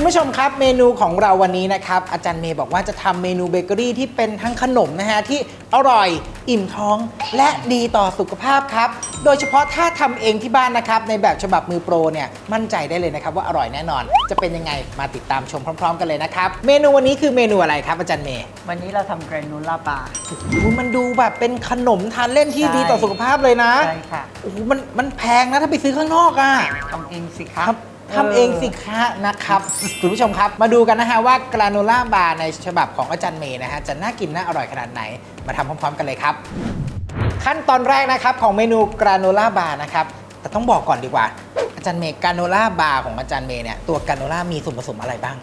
คุณผู้ชมครับเมนูของเราวันนี้นะครับ อาจารย์เมย์บอกว่าจะทำเมนูเบเกอรี่ที่เป็นทั้งขนมนะฮะ ที่อร่อยอิ่มท้องและดีต่อสุขภาพครับ โดยเฉพาะถ้าทำเองที่บ้านนะครับ ในแบบฉบับมือโปรเนี่ยมั่นใจได้เลยนะครับว่าอร่อยแน่นอน จะเป็นยังไงมาติดตามชมพร้อม ๆ กันเลยนะครับเมนูวันนี้คือเมนูอะไรครับอาจารย์เมย์วันนี้เราทำแกรนูล่าบาร์อุ๊ยมันดูแบบเป็นขนมทานเล่นที่ใช่ ดีต่อสุขภาพเลยนะใช่ค่ะโอ้โหมันมันแพงนะถ้าไปซื้อข้างนอกอะ ทำเองสิคะทำ ทำเองสิคะนะครับคุณผู้ชมครับ มาดูกันนะฮะว่ากราโนล่าบาร์ในฉบับของอาจารย์เมย์นะฮะจะน่ากินน่าอร่อยขนาดไหน มาทำพร้อมๆกันเลยครับ ขั้นตอนแรกนะครับของเมนูกราโนล่าบาร์นะครับแต่ต้องบอกก่อนดีกว่า อาจารย์เมย์กราโนล่าบาร์ของอาจารย์เมย์เนี่ยตัวกราโนล่ามีส่วนผสมอะไรบ้าง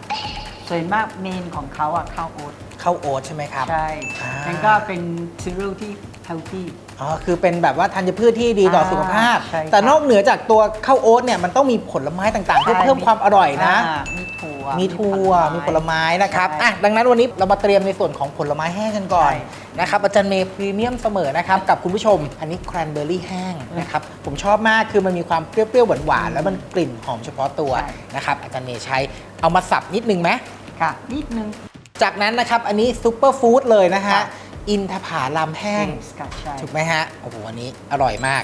ส่วนมากเมนของเขาอะข้าวโอ๊ตข้าวโอ๊ตใช่ไหมครับ ใช่ อ่านั่นั่นก็เป็นซีเรียลที่เฮลตี้ อ๋อคือเป็นแบบว่าธัญพืชที่ดีต่อสุขภาพ ใช่ครับแต่นอกเหนือจากตัวข้าวโอ๊ตเนี่ยมันต้องมีผลไม้ต่างๆ เพื่อเพิ่มความอร่อยนะามีถั่ว มีถั่ว มีผลไม้นะครับใช่อะดังนั้นวันนี้เรามาเตรียมในส่วนของผลไม้แห้งกันก่อนใช่นะครับ อาจารย์เมย์พรีเมียมเสมอนะครับ กับคุณผู้ชม อันนี้แครนเบอร์รี่แห้งนะครับ ผมชอบมากคือมันมีความเปรี้ยวๆหวานๆแล้วมันกลิ่นหอมเฉพาะตัวใช่ นะครับ อาจารย์เมย์ใช้เอามาสับนิดนึงไหม ค่ะ นิดนึง จากนั้นนะครับ อันนี้ซูเปอร์ฟู้ดเลยนะฮะ ค่ะ อินทผาลัมแห้งสกัดใช่ถูกไหมฮะ โอ้โหอันนี้อร่อยมาก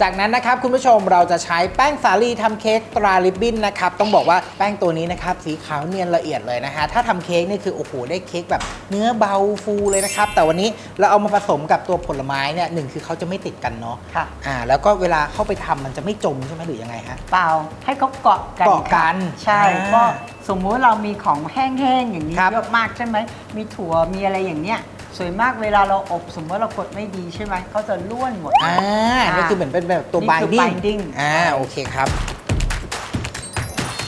จากนั้นนะครับคุณผู้ชมเราจะใช้แป้งสาลีทำเค้กตราลิบบินนะครับต้องบอกว่าแป้งตัวนี้นะครับสีขาวเนียนละเอียดเลยนะฮะถ้าทำเค้กนี่คือโอ้โหได้เค้กแบบเนื้อเบาฟูเลยนะครับแต่วันนี้เราเอามาผสมกับตัวผลไม้เนี่ยหนึ่งคือเขาจะไม่ติดกันเนาะค่ะ อ่าแล้วก็เวลาเข้าไปทำมันจะไม่จมใช่ไหมหรือยังไงฮะ เปล่าให้เขาเกาะกันเกาะกันใช่อ่าก็สมมุติเรามีของแห้งๆอย่างนี้ครับ เยอะมากใช่ไหมมีถั่วมีอะไรอย่างเนี้ย ส่วนมากเวลาเราอบสมมติเรากดไม่ดีใช่ไหมเขาจะล้วนหมด อ่านี่คือเหมือนเป็นแบบตัว นี่คือ binding binding อ่าใช่โอเคครับโอเค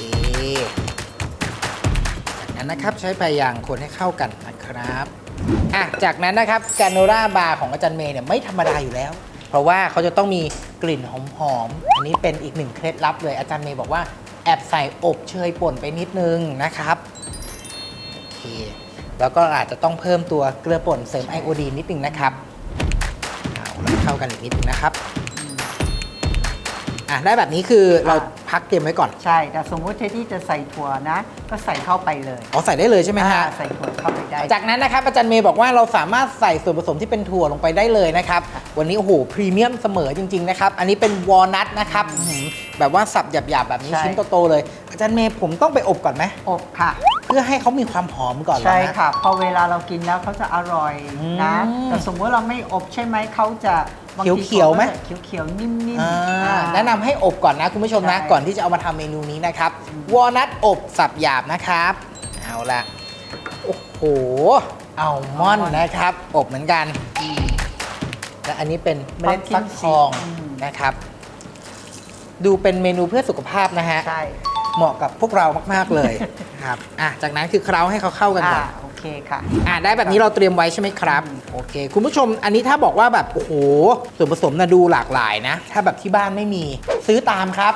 จากนั้นนะครับใช้ไปอย่างคนให้เข้ากันนะครับอะจากนั้นนะครับแกนโนราบาร์ของอาจารย์เมย์เนี่ยไม่ธรรมดาอยู่แล้ว เพราะว่าเขาจะต้องมีกลิ่นหอมๆอันนี้เป็นอีกหนึ่งเคล็ดลับเลยอาจารย์เมย์บอกว่าแอบใส่อบเชยป่นไปนิดนึงนะครับโอเค แล้วก็อาจจะต้องเพิ่มตัวเกลือป่นเสริมไอโอดีนนิดนึงนะครับเอาแล้วเข้ากันอีกนิดนึงนะครับอะได้แบบนี้คือเราพักเตรียมไว้ก่อนใช่ แต่สมมุติเทดดี้จะใส่ถั่วนะ ก็ใส่เข้าไปเลยอ๋อใส่ได้เลยใช่ไหมฮะ อ่าใส่ถั่วเข้าไปได้ จากนั้นนะครับอาจารย์เมย์บอกว่าเราสามารถใส่ส่วนผสมที่เป็นถั่วลงไปได้เลยนะครับ วันนี้โอ้โหพรีเมียมเสมอจริง ๆ นะครับ อันนี้เป็นวอลนัทนะครับอื้อหือ แบบว่าสับหยาบๆแบบนี้ใช่ ชิ้นโตๆเลย อาจารย์เมย์ผมต้องไปอบก่อนไหมอบค่ะ เพื่อให้เขามีความหอมก่อนเหรอใช่ฮะค่ะ พอเวลาเรากินแล้วเขาจะอร่อยนะ อืมแต่สมมติเราไม่อบใช่ไหมเขาจะบางทีเขียวๆไหมเขียวเขียวๆนิ่มๆอ่าอ่า แนะนำให้อบก่อนนะคุณผู้ชมนะ ใช่ ก่อนที่จะเอามาทำเมนูนี้นะครับ วอลนัทอบสับหยาบนะครับ เอาละโอ้โหอัลมอนด์นะครับ อบเหมือนกันอืมและอันนี้เป็นเมล็ด Pumpkin ฟักทอง seed อืมนะครับ ดูเป็นเมนูเพื่อสุขภาพนะฮะ ใช่ เหมาะกับพวกเรามาก ๆ เลย ครับ อะ จากนั้นคือเคล้าให้เขาเข้ากันก่อ่าอนโอเคค่ะ อะได้แบบนี้เราเตรียมไว้ใช่ไหมครับ โอเค คุณผู้ชมอันนี้ถ้าบอกว่าแบบโอ้โหส่วนผสมนะดูหลากหลายนะ ถ้าแบบที่บ้านไม่มีซื้อตามครับ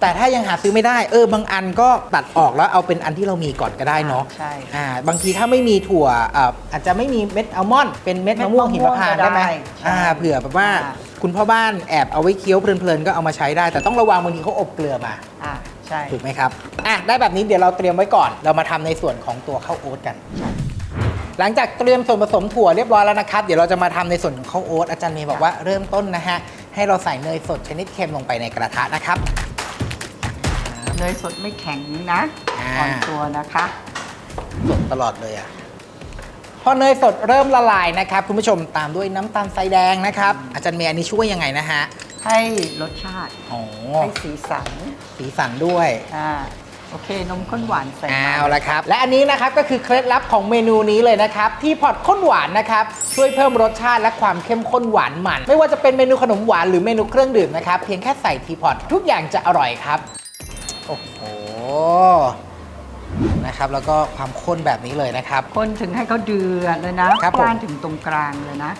แต่ถ้ายังหาซื้อไม่ได้เออบางอันก็ตัดออกแล้วเอาเป็นอันที่เรามีก่อนก็ได้เนาะใช่อ่าบางทีถ้าไม่มีถั่วอ่าอาจจะไม่มีเม็ดอัลมอนด์เป็นเม็ดมะม่วงหิมพานต์ได้ไหมได้ใช่อ่าเผื่อแบบว่าอ่าคุณพ่อบ้านแอบเอาไว้เคี้ยวเพลินๆก็เอามาใช้ได้ แต่ต้องระวังบางทีเขาอบเกลือมา อ่าใช่ ถูกไหมครับ อะ ได้แบบนี้เดี๋ยวเราเตรียมไว้ก่อน เรามาทำในส่วนของตัวข้าวโอ๊ตกัน หลังจากเตรียมส่วนผสมถั่วเรียบร้อยแล้วนะครับ เดี๋ยวเราจะมาทำในส่วนของข้าวโอ๊ตอาจารย์เมย์บอกว่าเริ่มต้นนะฮะ ให้เราใส่เนยสดชนิดเค็มลงไปในกระทะนะครับ เนยสดไม่แข็งนะอ่าอ่อนตัวนะคะสดตลอดเลยอะพอเนยสดเริ่มละลายนะครับคุณผู้ชมตามด้วยน้ำตาลทรายแดงนะครับ อาจารย์เมย์อันนี้ช่วยยังไงนะฮะให้รสชาติอ๋อให้สีสัน สีสันด้วยอ่า โอเคนมข้นหวานใส่เอามาละครับ และอันนี้นะครับก็คือเคล็ดลับของเมนูนี้เลยนะครับ ที่พอตข้นหวานนะครับช่วยเพิ่มรสชาติและความเข้มข้นหวานมัน ไม่ว่าจะเป็นเมนูขนมหวานหรือเมนูเครื่องดื่มนะครับ เพียงแค่ใส่ทีพอตทุกอย่างจะอร่อยครับ โอ้โหนะครับแล้วก็ความข้นแบบนี้เลยนะครับ คนถึงให้เขาเดือดเลยนะครับผม กล้านถึงตรงกลางเลยนะ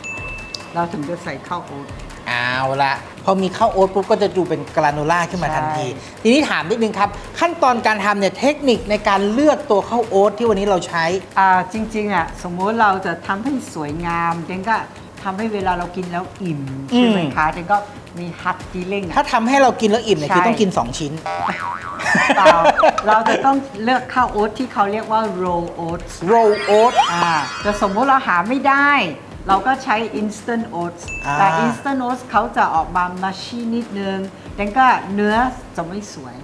เราถึงจะใส่ข้าวโอ๊ต เอาละพอมีข้าวโอ๊ตปุ๊บก็จะดูเป็นกราโนล่าขึ้นมาทันทีใช่ทีนี้ถามนิดนึงครับ ขั้นตอนการทำเนี่ยเทคนิคในการเลือกตัวข้าวโอ๊ตที่วันนี้เราใช้ อ่าจริงๆอะสมมุติเราจะทำให้สวยงามเจนก็ทำให้เวลาเรากินแล้วอิ่มใช่ไหมอืมคะเจนก็มีฮัตฟีลิ่งถ้าทำให้เรากินแล้วอิ่มเนี่ยใช่ คือต้องกิน 2 ชิ้น เปล่าเราจะต้องเลือกข้าวโอ๊ตที่เขาเรียกว่า roll oats roll oat อ่าแต่สมมุติเราหาไม่ได้ เราก็ใช้ instant oats อ่าแต่ instant oats เขาจะออกมามาชีนิดนึงดังก็เนื้อจะไม่สวย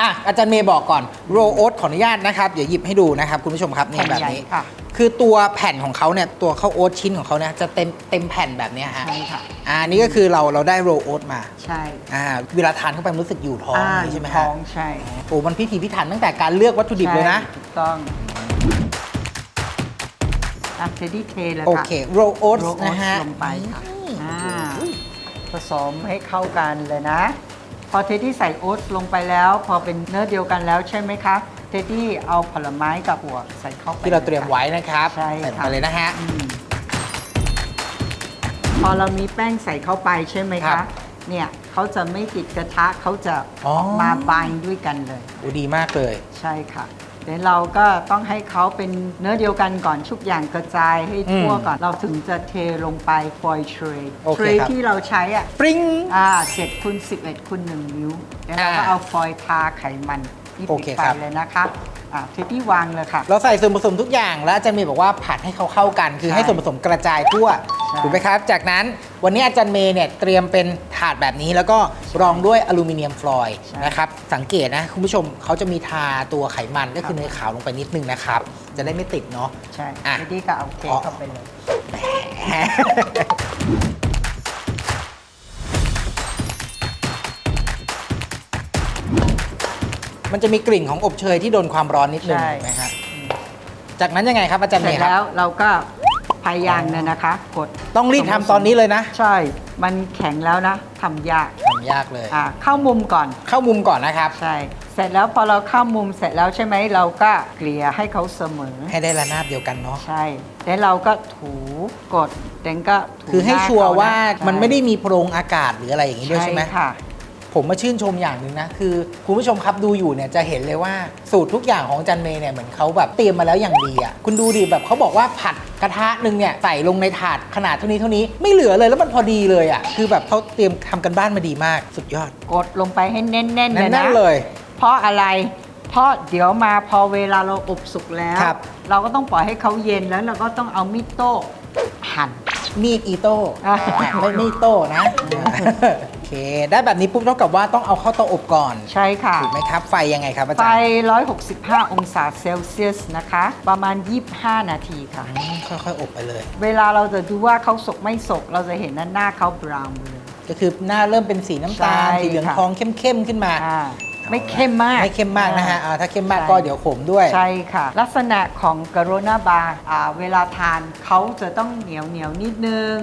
อะอาจารย์เมย์บอกก่อน roll oat ขออนุญาตนะครับ เดี๋ยวหยิบให้ดูนะครับ คุณผู้ชมครับนี่แผ่นแบบใหญ่นี้ค่ะ คือตัวแผ่นของเขาเนี่ยตัวข้าวโอ๊ตชิ้นของเขาเนี่ยจะเต็มเต็มแผ่นแบบเนี้ยฮะใช่ค่ะ อ่านี่ก็คือเราเราได้ roll oat มาใช่อ่าเวลาทานเข้าไปมันรู้สึกอยู่ท้องอ่าใช่ไหมท้ฮะองใช่โอ้มันพิถีพิถันตั้งแต่การเลือกวัตถุดิบเลยนะ ใช่ถูกต้อง อะเทดดี้เทเลยโอค่ะเค roll oats roll oats นะฮะ ลงไปค่ะอืมอ่าผสมให้เข้ากันเลยนะ พอเทดดี้ใส่โอ๊ตลงไปแล้ว พอเป็นเนื้อเดียวกันแล้วใช่ไหมคะเทดดี้เอาผลไม้กับหัวใส่เข้าไป ที่เราเตรียมไว้นะครับใช่ใส่ค่ะไปเลยนะฮะ อืมพอเรามีแป้งใส่เข้าไปใช่ไหมครัคะ บเนี่ยเขาจะไม่ติดกระทะเขาจะอ๋อออกมาบายด้วยกันเลยโอ้ดีมากเลย ใช่ค่ะ เดี๋ยวเราก็ต้องให้เขาเป็นเนื้อเดียวกันก่อนทุกอย่างกระจายให้ทั่วอืมก่อน เราถึงจะเทลงไปฟอยเทรย์โอเคเทรย์ครับ ที่เราใช้อะปริ้ง อ่าเจ็ดคูณสิบเอ็ดคูณหนึ่งนิ้วแล้วเราก็อ่าเอาฟอยล์ทาไขมันที่โอปิดเคไปครับ เลยนะคะ อ่าเทปที่วางเลยค่ะ เราใส่ส่วนผสมทุกอย่างแล้วอาจารย์เมย์บอกว่าผัดให้เขาเข้ากัน คือใช่ให้ส่วนผสมกระจายทั่วใช่ ถูกไหมครับ จากนั้นวันนี้อาจารย์เมย์เนี่ยเตรียมเป็นถาดแบบนี้ แล้วก็รองด้วยอลูมิเนียมฟลอยล์ใช่นะครับสังเกตนะคุณผู้ชมเขาจะมีทาตัวไขมันก็คือเนยขาวลงไปนิดนึงนะครับ จะได้ไม่ติดเนาะ ใช่อะ เทปที่ก็เอาเทอ๋อเข้าไปเลย มันจะมีกลิ่นของอบเชยที่โดนความร้อนนิดนึงใช่ถูกไหมฮะจากนั้นยังไงครับอาจารย์เสเมร็จย์ครัแล้บวเราก็พายางเนี่ยนะคะกดต้องรีบทำตอนนี้เลยนะใช่ มันแข็งแล้วนะทำยากทำยากเลย อ่าเข้ามุมก่อน เข้ามุมก่อนนะครับ ใช่ เสร็จแล้วพอเราเข้ามุมเสร็จแล้วใช่ไหมเราก็เกลี่ยให้เขาเสมอ ให้ได้ระนาบเดียวกันเนาะใช่ แล้วเราก็ถูกดเดนก็ถูคือให้ชัวร์ว่าหน้เขะมันไม่ได้มีโพรงอากาศหรืออะไรอย่างนี้ด้วยใช่ไหมค่ะ ผมมาชื่นชมอย่างหนึ่งนะ คือคุณผู้ชมครับดูอยู่เนี่ยจะเห็นเลยว่าสูตรทุกอย่างของอาจันเมย์เนี่ยเหมือนเขาแบบเตรียมมาแล้วอย่างดีอะคุณดูดิแบบเขาบอกว่าผัดกระทะหนึ่งเนี่ยใส่ลงในถาดขนาดเท่านี้เท่านี้ไม่เหลือเลยแล้วมันพอดีเลยอะคือแบบเขาเตรียมทำกันบ้านมาดีมากสุดยอดกดลงไปให้แน่นๆเลยแน่นะนๆเลย เพราะอะไร เพราะเดี๋ยวมาพอเวลาเราอบสุกแล้ว ครับ เราก็ต้องปล่อยให้เขาเย็นแล้วเราก็ต้องเอามิดโต้หั่น มีดอีโต้อะ ไม่ไม่โต้นะโอ เค ได้แบบนี้ปุ๊บเท่ากับว่าต้องเอาเข้าเตาอบก่อนใช่ค่ะ ถูกไหมครับ ไฟยังไงครับอาไฟจารย์165 องศาเซลเซียสนะคะ ประมาณ 25 นาทีค่ะ อืมค่อยๆ อบไปเลย เวลาเราจะดูว่าเขาสุกไม่สุกเราจะเห็นหน้าหน้าเขาบราวน์เลย ก็คือหน้าเริ่มเป็นสีน้ำตาล ใช่สีเหลืองค่ะทองเข้มๆ ขึ้นมา อ่า ไม่เข้มมาก ไม่เข้มมากนะฮะอ่าอ่าถ้าเข้มมากใช่ก็เดี๋ยวขมด้วย ใช่ค่ะ ลักษณะของกโรนาบาร์อ่าเวลาทานเขาจะต้องเหนียวเหนียวๆนิดนึง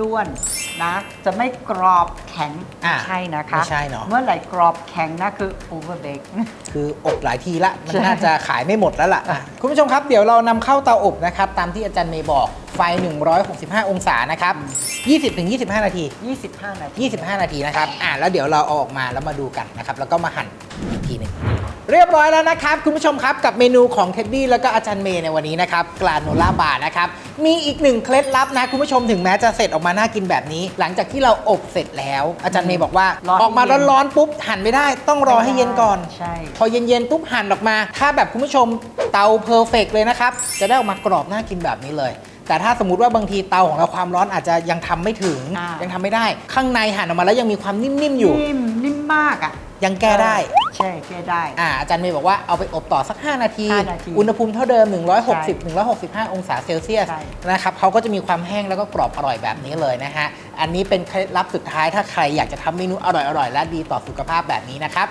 ร่วนๆนะจะไม่กรอบแข็งอ่าใช่นะคะไม่ใช่เนอะ เมื่อไหร่กรอบแข็งนะคือ overbake คืออบหลายทีละ มันใช่น่าจะขายไม่หมดแล้วล่ะอะคุณผู้ชมครับเดี๋ยวเรานำเข้าเตาอบนะครับ ตามที่อาจารย์เมย์บอกไฟ 165 องศานะครับ 20-25 นาที 25 นาที 25 นาทีนะครับ อ่าแล้วเดี๋ยวเราเอาออกมาแล้วมาดูกันนะครับ แล้วก็มาหั่นอีกทีหนึ่งเรียบร้อยแล้วนะครับ คุณผู้ชมครับกับเมนูของเท็ดดี้แล้วก็อาจารย์เมย์ในวันนี้นะครับกลาโนล่าบาร์นะครับ มีอีกหนึ่งเคล็ดลับนะ คุณผู้ชมถึงแม้จะเสร็จออกมาน่ากินแบบนี้ หลังจากที่เราอบเสร็จแล้ว อาจารย์เมย์บอกว่า รอให้ออกมาเย็น ร้อนๆปุ๊บหั่นไม่ได้ต้องรอให้เย็นก่อน ใช่ พอเย็นๆปุ๊บหั่นออกมา ถ้าแบบคุณผู้ชมเตาเพอร์เฟกเลยนะครับ จะได้ออกมากรอบน่ากินแบบนี้เลย แต่ถ้าสมมติว่าบางทีเตาของเราความร้อนอาจจะยังทำไม่ถึง อ่ายั ยังทำไม่ได้ ข้างในหั่นออกมาแล้วยังมีความนิ่มๆอยู่ นิ่มนิ่มมากอะยังแก้ได้ ใช่แก้ได้ อ่าอาจารย์เมย์บอกว่าเอาไปอบต่อสัก 5 นาที ห้านาทีอุณหภูมิเท่าเดิมใช่160 165 องศาเซลเซียสใช่ นะครับเขาก็จะมีความแห้งแล้วก็กรอบอร่อยแบบนี้เลยนะฮะ อันนี้เป็นเคล็ดลับสุดท้ายถ้าใครอยากจะทำเมนูอร่อยๆ และดีต่อสุขภาพแบบนี้นะครับ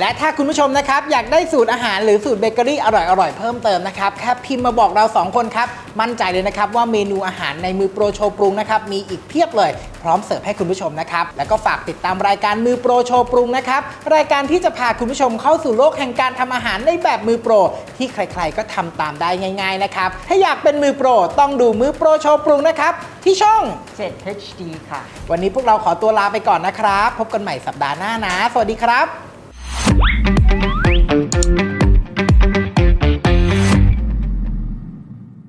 และถ้าคุณผู้ชมนะครับอยากได้สูตรอาหารหรือสูตรเบเกอรี่อร่อยๆเพิ่มเติมนะครับแค่พิมพ์มาบอกเรา 2 คนครับ มั่นใจเลยนะครับว่าเมนูอาหารในมือโปรโชว์ปรุงนะครับมีอีกเพียบเลย พร้อมเสิร์ฟให้คุณผู้ชมนะครับ แล้วก็ฝากติดตามรายการมือโปรโชว์ปรุงนะครับ รายการที่จะพาคุณผู้ชมเข้าสู่โลกแห่งการทำอาหารในแบบมือโปร ที่ใครๆก็ทำตามได้ง่าย ๆนะครับถ้าอยากเป็นมือโปรต้องดูมือโปรโชว์ปรุงนะครับที่ช่อง 7 HD ค่ะ วันนี้พวกเราขอตัวลาไปก่อนนะครับ พบกันใหม่สัปดาห์หน้านะ สวัสดีครับ Thank you.